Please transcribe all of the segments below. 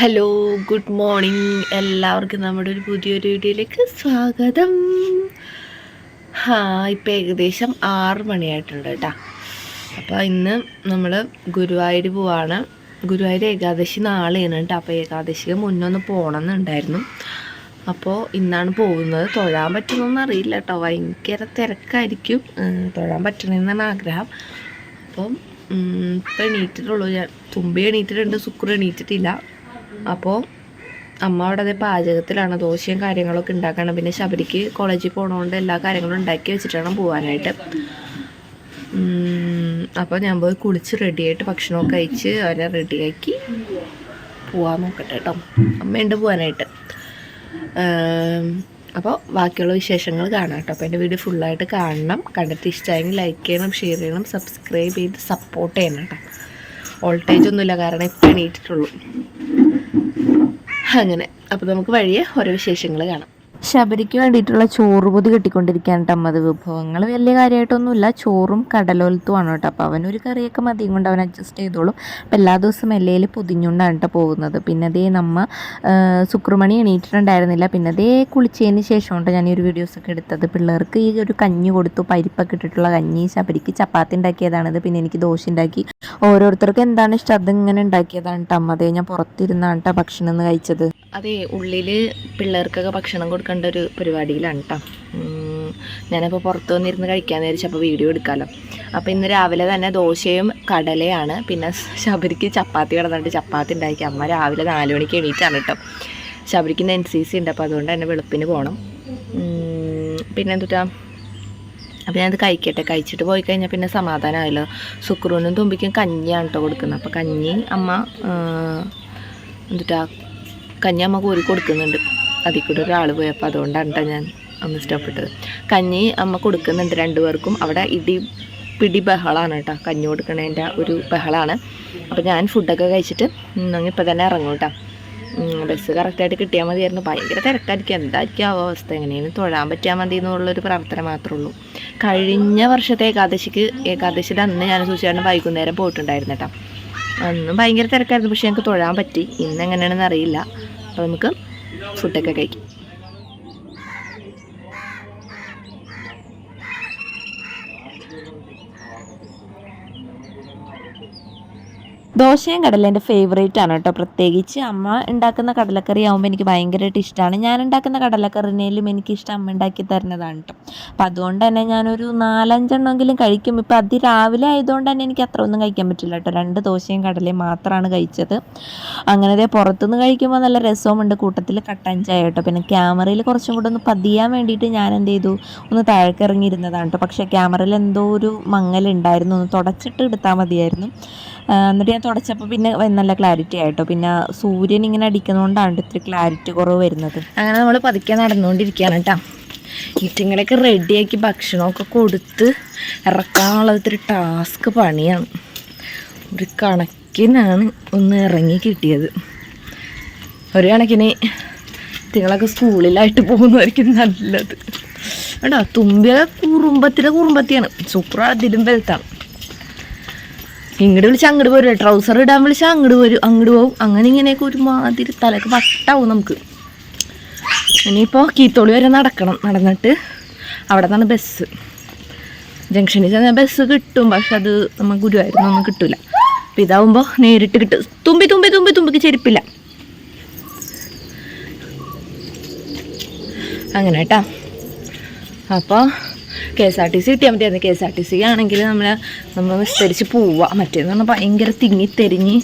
Hello good morning എല്ലാവർക്കും നമ്മുടെ ഒരു പുതിയൊരു വീഡിയോയിലേക്ക് സ്വാഗതം. ഹാ ഇപ്പം ഏകദേശം ആറ് മണിയായിട്ടുണ്ട് കേട്ടോ. അപ്പോൾ ഇന്ന് നമ്മൾ ഗുരുവായൂർ പോവാണ്. ഗുരുവായൂർ ഏകാദശി നാളെയാണ് കേട്ടോ. അപ്പോൾ ഏകാദശിക്ക് മുന്നൊന്ന് പോകണമെന്നുണ്ടായിരുന്നു അപ്പോൾ ഇന്നാണ് പോകുന്നത്. തൊഴാൻ പറ്റുമെന്നൊന്നും അറിയില്ല കേട്ടോ ഭയങ്കര തിരക്കായിരിക്കും. തൊഴാൻ പറ്റണമെന്നാണ് ആഗ്രഹം. അപ്പം ഇപ്പം എണീറ്റിട്ടുള്ളൂ. ഞാൻ തുമ്പി എണീറ്റിട്ടുണ്ട്. ശുക്ർ എണീറ്റിട്ടില്ല. അപ്പോൾ അമ്മ അവിടെ അതേ പാചകത്തിലാണ്. ദോശയും കാര്യങ്ങളൊക്കെ ഉണ്ടാക്കണം. പിന്നെ ശബരിക്ക് കോളേജിൽ പോകണതുകൊണ്ട് എല്ലാ കാര്യങ്ങളും ഉണ്ടാക്കി വെച്ചിട്ടാണ് പോകാനായിട്ട് അപ്പോൾ ഞാൻ പോയി കുളിച്ച് റെഡിയായിട്ട് ഭക്ഷണമൊക്കെ കഴിച്ച് അവരെ റെഡിയാക്കി പോവാൻ നോക്കട്ടെ കേട്ടോ അമ്മയുണ്ട് പോകാനായിട്ട് അപ്പോൾ ബാക്കിയുള്ള വിശേഷങ്ങൾ കാണാം കേട്ടോ. അപ്പോൾ എന്റെ വീഡിയോ ഫുള്ളായിട്ട് കാണണം. കണ്ടിട്ട് ഇഷ്ടമായെങ്കിൽ ലൈക്ക് ചെയ്യണം ഷെയർ ചെയ്യണം സബ്സ്ക്രൈബ് ചെയ്ത് സപ്പോർട്ട് ചെയ്യണം കേട്ടോ. വോൾട്ടേജ് ഒന്നുമില്ല കാരണം ഇപ്പം എണീറ്റിട്ടുള്ളൂ. അങ്ങനെ. അപ്പോൾ നമുക്ക് വഴിയെ ഓരോ വിശേഷങ്ങൾ കാണാം. ശബരിക്ക് വേണ്ടിയിട്ടുള്ള ചോറ് പൊതി കെട്ടിക്കൊണ്ടിരിക്കുകയാണ് കേട്ടോ അമ്മത് വിഭവങ്ങൾ വലിയ കാര്യമായിട്ടൊന്നുമില്ല. ചോറും കടലോലത്തുമാണ് കേട്ടോ അപ്പോൾ അവനൊരു കറിയൊക്കെ മതിയും കൊണ്ട് അവൻ അഡ്ജസ്റ്റ് ചെയ്തോളും. അപ്പോൾ എല്ലാ ദിവസവും എല്ലയിൽ പൊതിഞ്ഞുകൊണ്ടാണ് കേട്ടോ പോകുന്നത്. പിന്നെ അതേ നമ്മ ശുക്രമണി എണീറ്റിട്ടുണ്ടായിരുന്നില്ല. പിന്നെ അതേ കുളിച്ചതിന് ശേഷമുണ്ട് ഞാൻ ഈ ഒരു വീഡിയോസൊക്കെ എടുത്തത്. പിള്ളേർക്ക് ഈ ഒരു കഞ്ഞി കൊടുത്തു. പരിപ്പൊക്കെ ഇട്ടിട്ടുള്ള കഞ്ഞി. ശബരിക്ക് ചപ്പാത്തി ഉണ്ടാക്കിയതാണിത്. പിന്നെ എനിക്ക് ദോശ ഉണ്ടാക്കി. ഓരോരുത്തർക്ക് എന്താണ് ഇഷ്ടം? അതിങ്ങനെ ഉണ്ടാക്കിയതാണ് കേട്ടോ അമ്മ അതേ ഞാൻ പുറത്തിരുന്നാണ് കേട്ടോ ഭക്ഷണം ഒന്ന് കഴിച്ചത്. അതെ ഉള്ളിൽ പിള്ളേർക്കൊക്കെ ഭക്ഷണം കൊടുക്കേണ്ട ഒരു പരിപാടിയിലാണ് കേട്ടോ ഞാനപ്പോൾ പുറത്ത് വന്നിരുന്ന് കഴിക്കാൻ വിചാരിച്ചു അപ്പോൾ വീഡിയോ എടുക്കാമല്ലോ അപ്പോൾ ഇന്ന് രാവിലെ തന്നെ ദോശയും കടലയാണ്. പിന്നെ ശബരിക്ക് ചപ്പാത്തി കിടന്നിട്ട് ചപ്പാത്തി ഉണ്ടാക്കി. അമ്മ രാവിലെ നാല് മണിക്ക് എണീറ്റാണ് കേട്ടോ ശബരിക്ക് ഇന്ന് എൻ സി സി ഉണ്ട്. അപ്പോൾ അതുകൊണ്ട് തന്നെ വെളുപ്പിന് പോകണം പിന്നെ എന്തുട്ടാ? അപ്പോൾ ഞാനത് കഴിക്കട്ടെ. കഴിച്ചിട്ട് പോയി കഴിഞ്ഞാൽ പിന്നെ സമാധാനമായല്ലോ സുക്രൂനും തുമ്പിക്കും കഞ്ഞിയാണ് കേട്ടോ കൊടുക്കുന്നത്. അപ്പോൾ കഞ്ഞി അമ്മ എന്നിട്ടാ കഞ്ഞി അമ്മ കോരി കൊടുക്കുന്നുണ്ട്. അതിൽ കൂടെ ഒരാൾ പോയപ്പോൾ അതുകൊണ്ടാണ് കേട്ടോ ഞാൻ ഒന്ന് ഇഷ്ടപ്പെട്ടത് കഞ്ഞി അമ്മ കൊടുക്കുന്നുണ്ട് രണ്ടുപേർക്കും. അവിടെ ഇടി പിടി ബഹളാണ് കേട്ടോ കഞ്ഞി കൊടുക്കണതിന്റെ ഒരു ബഹളാണ്. അപ്പോൾ ഞാൻ ഫുഡൊക്കെ കഴിച്ചിട്ട് ഇന്നങ്ങ് തന്നെ ഇറങ്ങും കേട്ടോ ബസ് കറക്റ്റായിട്ട് കിട്ടിയാൽ മതിയായിരുന്നു. ഭയങ്കര തിരക്കായിരിക്കും. എന്തായിരിക്കും ആ അവസ്ഥ? എങ്ങനെയും തൊഴാൻ പറ്റിയാൽ മതി എന്നുള്ളൊരു പ്രാർത്ഥന മാത്രമേ ഉള്ളൂ. കഴിഞ്ഞ വർഷത്തെ ഏകാദശിക്ക് ഏകാദശിയുടെ അന്ന് ഞാൻ സൂചിച്ചാണ് വൈകുന്നേരം പോയിട്ടുണ്ടായിരുന്നു കേട്ടോ അന്നും ഭയങ്കര തിരക്കായിരുന്നു. പക്ഷെ ഞങ്ങൾക്ക് തൊഴാൻ പറ്റി. ഇന്ന് എങ്ങനെയാണെന്ന് അറിയില്ല. അപ്പോൾ നമുക്ക് ഫുഡൊക്കെ കഴിക്കാം. ദോശയും കടല എന്റെ ഫേവറേറ്റ് ആണ് കേട്ടോ. പ്രത്യേകിച്ച് അമ്മ ഉണ്ടാക്കുന്ന കടലക്കറി ആകുമ്പോൾ എനിക്ക് ഭയങ്കരമായിട്ട് ഇഷ്ടമാണ് ഞാൻ ഉണ്ടാക്കുന്ന കടലക്കറിനേലും എനിക്കിഷ്ടം അമ്മ ഉണ്ടാക്കി തരുന്നതാണ് കേട്ടോ. അപ്പം അതുകൊണ്ട് തന്നെ ഞാനൊരു നാലഞ്ചെണ്ണമെങ്കിലും കഴിക്കും. ഇപ്പം അതിരാവിലെ ആയതുകൊണ്ട് തന്നെ എനിക്ക് അത്ര ഒന്നും കഴിക്കാൻ പറ്റില്ല കേട്ടോ. രണ്ട് ദോശയും കടലയും മാത്രമാണ് കഴിച്ചത്. അങ്ങനെ പുറത്തുനിന്ന് കഴിക്കുമ്പോൾ നല്ല രസവുമുണ്ട്. കൂട്ടത്തിൽ കട്ടൻ ചായ കേട്ടോ. പിന്നെ ക്യാമറയിൽ കുറച്ചും കൂടെ ഒന്ന് പതിയാൻ വേണ്ടിയിട്ട് ഞാൻ എന്ത് ചെയ്തു? ഒന്ന് താഴേക്ക് ഇറങ്ങിയിരുന്നതാണ് കേട്ടോ. പക്ഷേ ക്യാമറയിൽ എന്തോ ഒരു മങ്ങലുണ്ടായിരുന്നു. ഒന്ന് തുടച്ചിട്ട് എടുത്താൽ മതിയായിരുന്നു. എന്നിട്ട് ഞാൻ തുടച്ചപ്പോൾ പിന്നെ നല്ല ക്ലാരിറ്റി ആയിട്ടോ പിന്നെ സൂര്യൻ ഇങ്ങനെ അടിക്കുന്നതുകൊണ്ടാണ് ഇത്തിരി ക്ലാരിറ്റി കുറവ് വരുന്നത്. അങ്ങനെ നമ്മൾ പതുക്കെ നടന്നുകൊണ്ടിരിക്കുകയാണ് കേട്ടോ ഈറ്റിങ്ങളെയൊക്കെ റെഡിയാക്കി ഭക്ഷണമൊക്കെ കൊടുത്ത് ഇറക്കാനുള്ളത് ഇത്തിരി ടാസ്ക് പണിയാണ്. ഒരു കണക്കിനാണ് ഒന്ന് ഇറങ്ങി കിട്ടിയത്. ഒരു കണക്കിന് ഇത്തിങ്ങളൊക്കെ സ്കൂളിലായിട്ട് പോകുന്നതായിരിക്കും നല്ലത്. കേട്ടോ തുമ്പിയ കുറുമ്പത്തിലെ കുറുമ്പത്തിയാണ്. സൂപ്പർ അതിലും വലുത്താണ് ഇങ്ങോട്ട് വിളിച്ചാൽ അങ്ങോട്ട് പോരും ട്രൗസർ ഇടാൻ വിളിച്ചാൽ അങ്ങോട്ട് വരും. അങ്ങോട്ട് പോകും അങ്ങനെ ഇങ്ങനെയൊക്കെ ഒരുമാതിരി തലക്ക് വട്ടാവും നമുക്ക്. ഇനിയിപ്പോൾ കീത്തോളി വരെ നടക്കണം. നടന്നിട്ട് അവിടെ നിന്നാണ് ബസ് ജംഗ്ഷനിൽ ചെന്നാൽ ബസ് കിട്ടും. പക്ഷെ അത് നമ്മൾ ഒന്നും കിട്ടില്ല അപ്പം ഇതാവുമ്പോൾ നേരിട്ട് കിട്ടും. തുമ്പി തുമ്പി തുമ്പി തുമ്പിക്ക് ചെരുപ്പില്ല. അങ്ങനെ കേട്ടാ അപ്പോൾ K S R T C കിട്ടിയാൽ മതിയായിരുന്നു K S R T C ആണെങ്കിൽ നമ്മൾ നമ്മൾ വിസ്തരിച്ച് പോവുക മറ്റേന്ന് പറഞ്ഞാൽ ഭയങ്കര തിങ്ങി തെരിഞ്ഞ്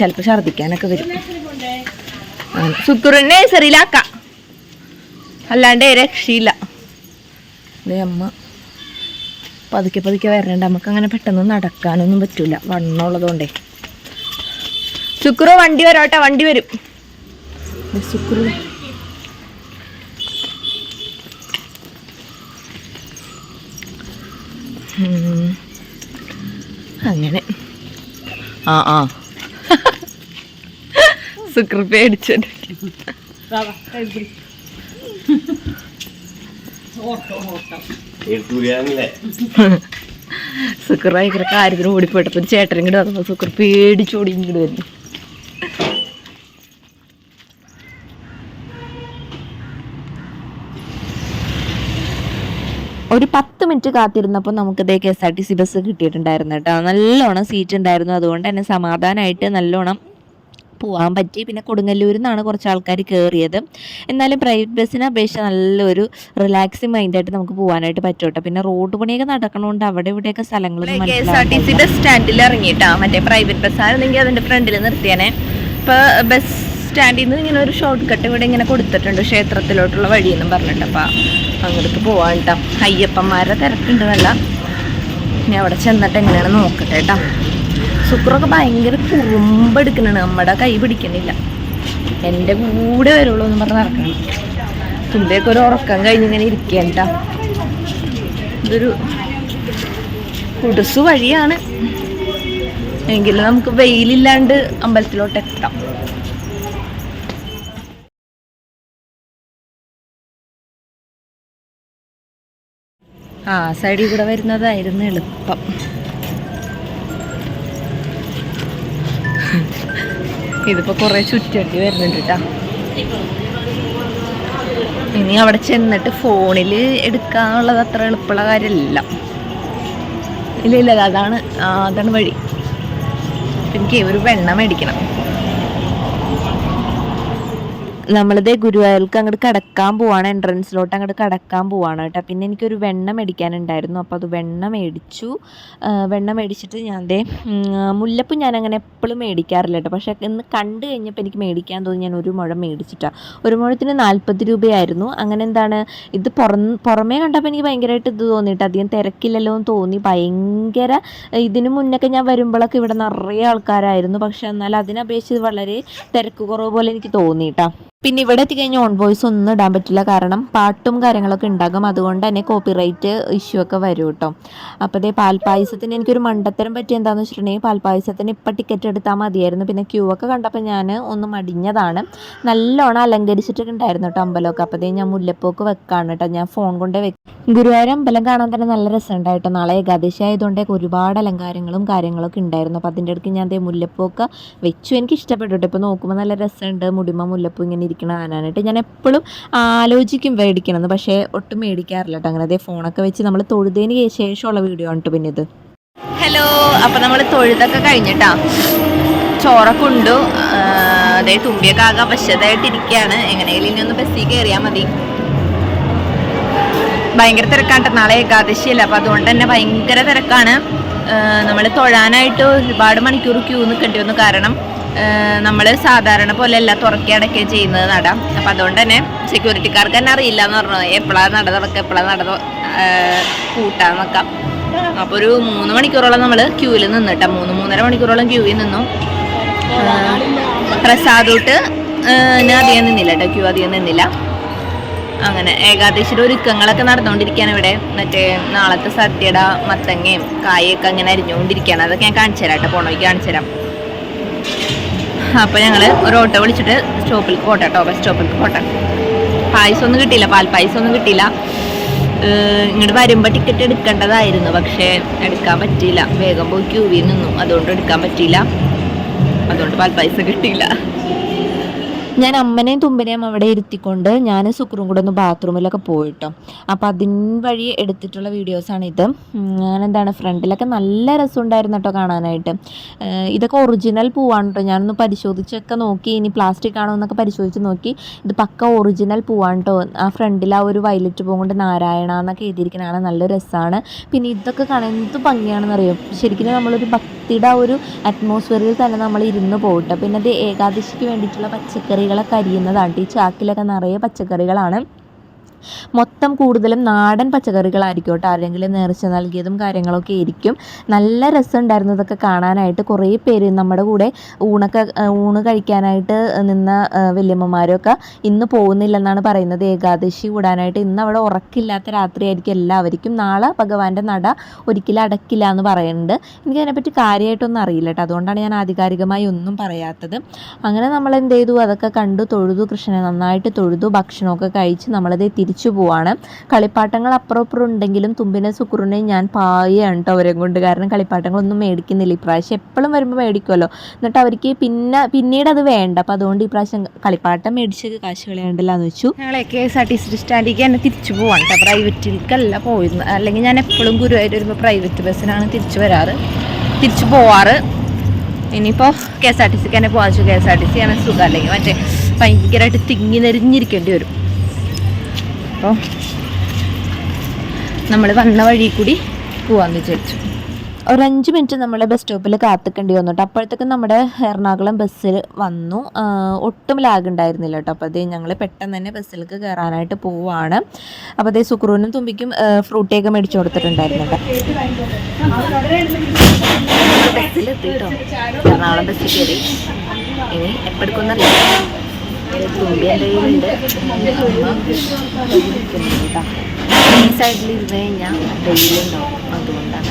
ചിലപ്പോൾ ഛർദ്ദിക്കാനൊക്കെ വരും. സുക്കുറിനെ നഴ്സറിയിലാക്കാം. അല്ലാണ്ട് രക്ഷയില്ല. അതേ അമ്മ പതുക്കെ പതുക്കെ വരണ്ട. നമുക്ക് അങ്ങനെ പെട്ടെന്ന് നടക്കാനൊന്നും പറ്റൂല. വണ്ണമുള്ളതുകൊണ്ടേ സുക്കുറു വണ്ടി വരോട്ടെ. വണ്ടി വരും. ദേ അങ്ങനെ. ആ ആ. സുക്രപ്പേടിച്ചു സുക്രായി ഭയങ്കര കാര്യത്തിന് ഓടിപ്പോയിട്ടപ്പോൾ ചേട്ടനും ചേട്ടൻ ഇങ്ങോട്ട് വന്നപ്പോൾ സുക്കർ പേടിച്ചോടി ഇങ്ങോട്ട് വരുന്നു ഒരു പത്ത് മിനിറ്റ് കാത്തിരുന്നപ്പോൾ നമുക്ക് ഇതേ K S R T C bus കിട്ടിയിട്ടുണ്ടായിരുന്നു കേട്ടോ. നല്ലോണം സീറ്റ് ഉണ്ടായിരുന്നു. അതുകൊണ്ട് തന്നെ സമാധാനമായിട്ട് നല്ലോണം പോകാൻ പറ്റി. പിന്നെ കൊടുങ്ങല്ലൂരിൽ നിന്നാണ് കുറച്ച് ആൾക്കാർ കയറിയത് എന്നാലും പ്രൈവറ്റ് ബസ്സിനെ അപേക്ഷിച്ച് നല്ലൊരു റിലാക്സിങ് മൈൻഡായിട്ട് നമുക്ക് പോകാനായിട്ട് പറ്റൂട്ടോ. പിന്നെ റോഡ് പണിയൊക്കെ നടക്കണോണ്ട് അവിടെ ഇവിടെയൊക്കെ സ്ഥലങ്ങൾ K S R T C bus സ്റ്റാൻഡിൽ ഇറങ്ങിയിട്ടാ? മറ്റേ പ്രൈവറ്റ് ബസ് ആയിരുന്നെങ്കിൽ അതിന്റെ ഫ്രണ്ടിൽ നിർത്തിയാനെ. ഇപ്പോൾ ബസ് സ്റ്റാൻഡിൽ നിന്ന് ഇങ്ങനെ ഒരു ഷോർട്ട് കട്ട് ഇവിടെ ഇങ്ങനെ കൊടുത്തിട്ടുണ്ട് ക്ഷേത്രത്തിലോട്ടുള്ള വഴിയെന്നും പറഞ്ഞിട്ട്. അപ്പൊ അങ്ങോട്ട് പോവാൻ കേട്ടോ അയ്യപ്പന്മാരുടെ തിരക്കുണ്ട് നല്ല. ഇനി അവിടെ ചെന്നിട്ട് എങ്ങനെയാണ് നോക്കട്ടെ കേട്ടോ ശുക്രൊക്കെ ഭയങ്കര കുറുമ്പെടുക്കണാണ്. നമ്മുടെ കൈ പിടിക്കണില്ല. എന്റെ കൂടെ വരുള്ളൂ എന്ന് പറഞ്ഞ് നടക്കണം. തുമ്പിയൊക്കെ ഒരു ഉറക്കം കഴിഞ്ഞ് ഇങ്ങനെ കേട്ടോ ഇതൊരു കുടുസു വഴിയാണ്. എങ്കിലും നമുക്ക് വെയിലില്ലാണ്ട് അമ്പലത്തിലോട്ട് എത്താം. ആ സൈഡിൽ കൂടെ വരുന്നതായിരുന്നു എളുപ്പം. ഇതിപ്പോ കുറെ ചുറ്റി വരുന്നുണ്ട് കേട്ടാ ഇനി അവിടെ ചെന്നിട്ട് ഫോണിൽ എടുക്കാനുള്ളത് അത്ര എളുപ്പമുള്ള കാര്യമല്ല. ഇല്ല ഇല്ല അതാണ് അതാണ് വഴി. എനിക്ക് ഒരു വെണ്ണ മേടിക്കണം. നമ്മളിതേ ഗുരുവായൂർക്ക് അങ്ങോട്ട് കടക്കാൻ പോവാണ് എൻട്രൻസിലോട്ട് അങ്ങോട്ട് കടക്കാൻ പോവാണ് കേട്ടോ. പിന്നെ എനിക്കൊരു വെണ്ണ മേടിക്കാനുണ്ടായിരുന്നു അപ്പോൾ അത് വെണ്ണ മേടിച്ചു. വെണ്ണ മേടിച്ചിട്ട് ഞാൻ ദേ മുല്ലപ്പ് ഞാൻ അങ്ങനെ എപ്പോഴും മേടിക്കാറില്ല കേട്ടോ. പക്ഷേ ഇന്ന് കണ്ടു കഴിഞ്ഞപ്പോൾ എനിക്ക് മേടിക്കാൻ തോന്നി ഞാൻ ഒരു മുഴം മേടിച്ചിട്ടാണ് ഒരു മുഴത്തിന് നാൽപ്പത് രൂപയായിരുന്നു. അങ്ങനെ എന്താണ് ഇത് പുറം പുറമേ കണ്ടപ്പോൾ എനിക്ക് ഭയങ്കരമായിട്ട് ഇത് തോന്നിയിട്ട്. അധികം തിരക്കില്ലല്ലോ എന്ന് തോന്നി. ഭയങ്കര ഇതിന് മുന്നൊക്കെ ഞാൻ വരുമ്പോഴൊക്കെ ഇവിടെ നിറയെ ആൾക്കാരായിരുന്നു. പക്ഷെ എന്നാൽ അതിനപേക്ഷിച്ച് വളരെ തിരക്ക് കുറവ് പോലെ എനിക്ക് തോന്നി കേട്ടോ പിന്നെ ഇവിടെ എത്തിക്കഴിഞ്ഞാൽ ഓൺ വോയിസ് ഒന്നും ഇടാൻ പറ്റില്ല. കാരണം പാട്ടും കാര്യങ്ങളൊക്കെ ഉണ്ടാകും. അതുകൊണ്ട് തന്നെ കോപ്പിറൈറ്റ് ഇഷ്യൂ ഒക്കെ വരും കേട്ടോ. അപ്പോൾ ഇതേ പാൽപ്പായസത്തിന് എനിക്കൊരു മണ്ടത്തരം പറ്റി എന്താണെന്ന് വെച്ചിട്ടുണ്ടെങ്കിൽ പാൽപ്പായസത്തിന് ഇപ്പം ടിക്കറ്റ് എടുത്താൽ മതിയായിരുന്നു. പിന്നെ ക്യൂ ഒക്കെ കണ്ടപ്പോൾ ഞാൻ ഒന്ന് മടിഞ്ഞതാണ്. നല്ലോണം അലങ്കരിച്ചിട്ടൊക്കെ ഉണ്ടായിരുന്നു കേട്ടോ അമ്പലമൊക്കെ. അപ്പോൾ ഞാൻ മുല്ലപ്പൂക്ക് വെക്കാണ് കേട്ടോ. ഞാൻ ഫോൺ കൊണ്ട് വെക്കും ഗുരുവായൂർ അമ്പലം കാണാൻ തന്നെ നല്ല രസമുണ്ടായിട്ടോ നാളെ ഏകാദശി ആയതുകൊണ്ടൊക്കെ ഒരുപാട് അലങ്കാരങ്ങളും കാര്യങ്ങളൊക്കെ ഉണ്ടായിരുന്നു. അപ്പോൾ അതിന്റെ ഇടയ്ക്ക് ഞാൻ ദേ മുല്ലപ്പൂക്കെ വെച്ചു. എനിക്ക് ഇഷ്ടപ്പെട്ടു കേട്ടോ. ഇപ്പോൾ നോക്കുമ്പോൾ നല്ല രസമുണ്ട്. മുടിമ മുല്ലപ്പൂ ഇങ്ങനെ ഇരിക്കണ ആനാനായിട്ട് ഞാൻ എപ്പോഴും ആലോചിക്കും മേടിക്കണമെന്ന് പക്ഷേ ഒട്ടും മേടിക്കാറില്ല കേട്ടോ. അങ്ങനെ അതേ ഫോണൊക്കെ വെച്ച് നമ്മൾ തൊഴുതേന് ശേഷമുള്ള വീഡിയോ ആണ് പിന്നെ ഇത് ഹലോ. അപ്പോൾ നമ്മൾ തൊഴുതൊക്കെ കഴിഞ്ഞിട്ടാ. ചോറൊക്കെ ഉണ്ടോ. അതേ തുമ്പിയൊക്കെ ആകെ അവശതായിട്ടിരിക്കുകയാണ് എങ്ങനെയെങ്കിലും ഇനി ഒന്ന് ബസ്സിൽ കയറിയാൽ മതി. ഭയങ്കര തിരക്കാണ്. നാളെ ഏകാദശിയല്ല അപ്പൊ അതുകൊണ്ട് തന്നെ ഭയങ്കര തിരക്കാണ്. നമ്മൾ തൊഴാനായിട്ട് ഒരുപാട് മണിക്കൂർ ക്യൂ നിൽക്കേണ്ടി വന്നു. കാരണം നമ്മൾ സാധാരണ പോലെ അല്ല തുറക്കി ചെയ്യുന്നത് നട. അപ്പം അതുകൊണ്ട് തന്നെ സെക്യൂരിറ്റിക്കാർക്ക് തന്നെ അറിയില്ല എന്ന് പറഞ്ഞു. എപ്പോഴാണ് നട തുറക്കുക എപ്പോഴാണ് നട കൂട്ടാൻ നോക്കാം അപ്പോൾ ഒരു മൂന്ന് മണിക്കൂറോളം നമ്മൾ ക്യൂവിൽ നിന്നിട്ടാ മൂന്ന് മൂന്നര മണിക്കൂറോളം ക്യൂവിൽ നിന്നു. പ്രസാദോട്ട് അധികം നിന്നില്ല കേട്ടോ ക്യൂ അധികം നിന്നില്ല. അങ്ങനെ ഏകാദശിയുടെ ഒരുക്കങ്ങളൊക്കെ നടന്നുകൊണ്ടിരിക്കുകയാണ് ഇവിടെ. മറ്റേ നാളത്തെ സദ്യയുടെ മത്തങ്ങയും കായൊക്കെ അങ്ങനെ അരിഞ്ഞുകൊണ്ടിരിക്കുകയാണ്. അതൊക്കെ ഞാൻ കാണിച്ചു തരാം കേട്ടോ. പോണോയ്ക്ക് കാണിച്ചു തരാം. അപ്പോൾ ഞങ്ങൾ ഒരു ഓട്ടോ വിളിച്ചിട്ട് സ്റ്റോപ്പിൽ പോട്ടെ കേട്ടോ. ബസ് സ്റ്റോപ്പിൽ പോട്ടെ. പായസം ഒന്നും കിട്ടിയില്ല. പാൽപ്പായസം പായസം ഒന്നും കിട്ടിയില്ല ഇങ്ങോട്ട് വരുമ്പോൾ ടിക്കറ്റ് എടുക്കേണ്ടതായിരുന്നു. പക്ഷേ എടുക്കാൻ പറ്റിയില്ല. വേഗം പോയി ക്യൂവിൽ നിന്നു. അതുകൊണ്ട് എടുക്കാൻ പറ്റിയില്ല. അതുകൊണ്ട് പാൽപ്പായസം പായസം കിട്ടിയില്ല. ഞാൻ അമ്മനെയും തുമ്പനെയും അവിടെ ഇരുത്തിക്കൊണ്ട് ഞാൻ സുക്രും കൂടെ ഒന്ന് ബാത്റൂമിലൊക്കെ പോയിട്ടോ. അപ്പോൾ അതിൻ വഴി എടുത്തിട്ടുള്ള വീഡിയോസാണ് ഇത് ഞാനെന്താണ് ഫ്രണ്ടിലൊക്കെ നല്ല രസമുണ്ടായിരുന്നു കേട്ടോ കാണാനായിട്ട് ഇതൊക്കെ ഒറിജിനൽ പൂവാണ് കേട്ടോ ഞാനൊന്ന് പരിശോധിച്ചൊക്കെ നോക്കി ഇനി പ്ലാസ്റ്റിക് ആണോ എന്നൊക്കെ പരിശോധിച്ച് നോക്കി. ഇത് പക്ക ഒറിജിനൽ പൂവാണ് കേട്ടോ ആ ഫ്രണ്ടിൽ ആ ഒരു വയലറ്റ് പൂ കൊണ്ട് നാരായണ എന്നൊക്കെ എഴുതിയിരിക്കുന്നതാണ് നല്ല രസമാണ് പിന്നെ ഇതൊക്കെ കാണാൻ എന്ത് ഭംഗിയാണെന്ന് അറിയോ ശരിക്കും നമ്മളൊരു ഭക്തിയുടെ ആ ഒരു അറ്റ്മോസ്ഫിയറിൽ തന്നെ നമ്മൾ ഇരുന്ന് പോകട്ടെ പിന്നെ അത് ഏകാദശിക്ക് വേണ്ടിയിട്ടുള്ള പച്ചക്കറികളൊക്കെ അരിയുന്നതാണ്. ഈ ചാക്കിലൊക്കെ നിറയെ പച്ചക്കറികളാണ്. മൊത്തം കൂടുതലും നാടൻ പച്ചക്കറികളായിരിക്കും കേട്ടോ. ആരെങ്കിലും നേർച്ച നൽകിയതും കാര്യങ്ങളൊക്കെ ആയിരിക്കും. നല്ല രസമുണ്ടായിരുന്നു ഇതൊക്കെ കാണാനായിട്ട്. കുറേ പേര് നമ്മുടെ കൂടെ ഊണൊക്കെ ഊണ് കഴിക്കാനായിട്ട് നിന്ന വല്യമ്മമാരൊക്കെ ഇന്ന് പോകുന്നില്ലെന്നാണ് പറയുന്നത്. ഏകാദശി കൂടാനായിട്ട് ഇന്ന് അവിടെ ഉറക്കില്ലാത്ത രാത്രിയായിരിക്കും എല്ലാവർക്കും. നാളെ ഭഗവാന്റെ നട ഒരിക്കലും അടക്കില്ല എന്ന് പറയുന്നുണ്ട്. എനിക്കതിനെപ്പറ്റി കാര്യമായിട്ടൊന്നും അറിയില്ല കേട്ടോ. അതുകൊണ്ടാണ് ഞാൻ ആധികാരികമായി ഒന്നും പറയാത്തത്. അങ്ങനെ നമ്മൾ എന്ത് ചെയ്തു? അതൊക്കെ കണ്ടു തൊഴുതു കൃഷ്ണനെ നന്നായിട്ട് തൊഴുതു ഭക്ഷണമൊക്കെ കഴിച്ച് നമ്മളത് തിരിച്ച് തിരിച്ചു പോവാണ് കളിപ്പാട്ടങ്ങൾ അപ്പുറം ഇപ്പുറം ഉണ്ടെങ്കിലും തുമ്പിനെ സുക്കുറിനെ ഞാൻ പായാണ് കേട്ടോ അവരെ കൊണ്ട്. കാരണം കളിപ്പാട്ടങ്ങളൊന്നും മേടിക്കുന്നില്ല. ഇപ്രാവശ്യം എപ്പോഴും വരുമ്പോൾ മേടിക്കുമല്ലോ എന്നിട്ട് അവർക്ക് പിന്നെ പിന്നീട് അത് വേണ്ട. അപ്പോൾ അതുകൊണ്ട് ഇപ്രാവശ്യം കളിപ്പാട്ടം മേടിച്ച് കാശ് കളയണ്ടല്ലോ എന്ന് വെച്ചു. ഞങ്ങളെ K S R T C സ്റ്റാൻഡിലേക്ക് തന്നെ തിരിച്ചു പോവാണ് കേട്ടോ പ്രൈവറ്റിലേക്കല്ല പോയിരുന്നു അല്ലെങ്കിൽ ഞാൻ എപ്പോഴും ഗുരുവായൂർ വരുമ്പോൾ പ്രൈവറ്റ് ബസ്സിനാണ് തിരിച്ചു വരാറ്. തിരിച്ചു പോവാറ്. ഇനിയിപ്പോൾ കെ എസ് ആർ ടി സിക്ക് തന്നെ പോകാൻ K S R T C ആണ് സുഖം. അല്ലെങ്കിൽ മറ്റേ ഭയങ്കരമായിട്ട് തിങ്ങി നെരിഞ്ഞിരിക്കേണ്ടി വരും. അപ്പോൾ നമ്മൾ വന്ന വഴി കൂടി പോവാന്ന് വിചാരിച്ചു. ഒരു അഞ്ച് മിനിറ്റ് നമ്മൾ ബസ് സ്റ്റോപ്പിൽ കാത്തിക്കേണ്ടി വന്നു കേട്ടോ അപ്പോഴത്തേക്കും നമ്മുടെ എറണാകുളം ബസ്സിൽ വന്നു. ഒട്ടും ലാഗ് ഉണ്ടായിരുന്നില്ല കേട്ടോ അപ്പോൾ അതേ ഞങ്ങൾ പെട്ടെന്ന് തന്നെ ബസ്സിലേക്ക് കയറാനായിട്ട് പോവാണ്. അപ്പോൾ അതേ സുക്രൂനും തുമ്പിക്കും ഫ്രൂട്ടിയൊക്കെ മേടിച്ചു കൊടുത്തിട്ടുണ്ടായിരുന്നു കേട്ടോ ബസ്സിലെത്തി കേട്ടോ എറണാകുളം ബസ്സിൽ കയറി ഇനി എപ്പോഴെടുക്കുന്നറിയില്ല ഈ സൈഡിൽ ഇരുന്ന് കഴിഞ്ഞാൽ വെയിലുണ്ടാവും. അതുകൊണ്ടാണ്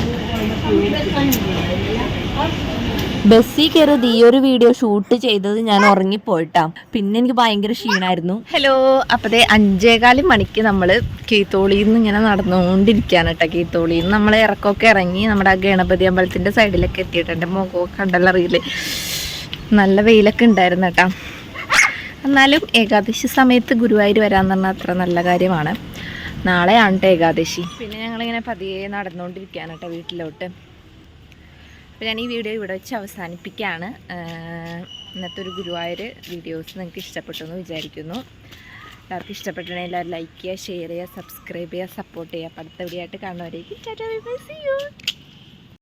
ബസ്സിൽ കയറിയത് ഈ ഒരു വീഡിയോ ഷൂട്ട് ചെയ്തത് ഞാൻ ഉറങ്ങിപ്പോയിട്ടാ. പിന്നെ എനിക്ക് ഭയങ്കര ക്ഷീണമായിരുന്നു ഹലോ അപ്പതേ അഞ്ചേകാൽ മണിക്ക് നമ്മൾ കീത്തോളിയിൽ നിന്ന് ഇങ്ങനെ നടന്നുകൊണ്ടിരിക്കുകയാണ് കേട്ടോ കീത്തോളിയിൽ നിന്ന് നമ്മൾ ഇറക്കമൊക്കെ ഇറങ്ങി നമ്മുടെ ആ ഗണപതി അമ്പലത്തിന്റെ സൈഡിലൊക്കെ എത്തിയിട്ടുണ്ട്. മുഖമൊക്കെ കണ്ടല്ലറിയില്ലേ നല്ല വെയിലൊക്കെ ഉണ്ടായിരുന്നു കേട്ടോ എന്നാലും ഏകാദശി സമയത്ത് ഗുരുവായൂർ വരാമെന്ന് പറഞ്ഞാൽ അത്ര നല്ല കാര്യമാണ്. നാളെയാണ് കേട്ടോ ഏകാദശി. പിന്നെ ഞങ്ങളിങ്ങനെ പതിയെ നടന്നുകൊണ്ടിരിക്കുകയാണ് കേട്ടോ വീട്ടിലോട്ട്. അപ്പോൾ ഞാൻ ഈ വീഡിയോ ഇവിടെ വെച്ച് അവസാനിപ്പിക്കുകയാണ്. ഇന്നത്തെ ഒരു ഗുരുവായൂർ വീഡിയോസ് നിങ്ങൾക്ക് ഇഷ്ടപ്പെട്ടു എന്ന് വിചാരിക്കുന്നു. എല്ലാവർക്കും ഇഷ്ടപ്പെട്ടിട്ടുണ്ടെങ്കിൽ എല്ലാവരും ലൈക്ക് ചെയ്യുക ഷെയർ ചെയ്യുക സബ്സ്ക്രൈബ് ചെയ്യുക സപ്പോർട്ട് ചെയ്യുക. അപ്പോൾ അടുത്ത വീഡിയോ ആയിട്ട് കാണുന്നവരേക്കും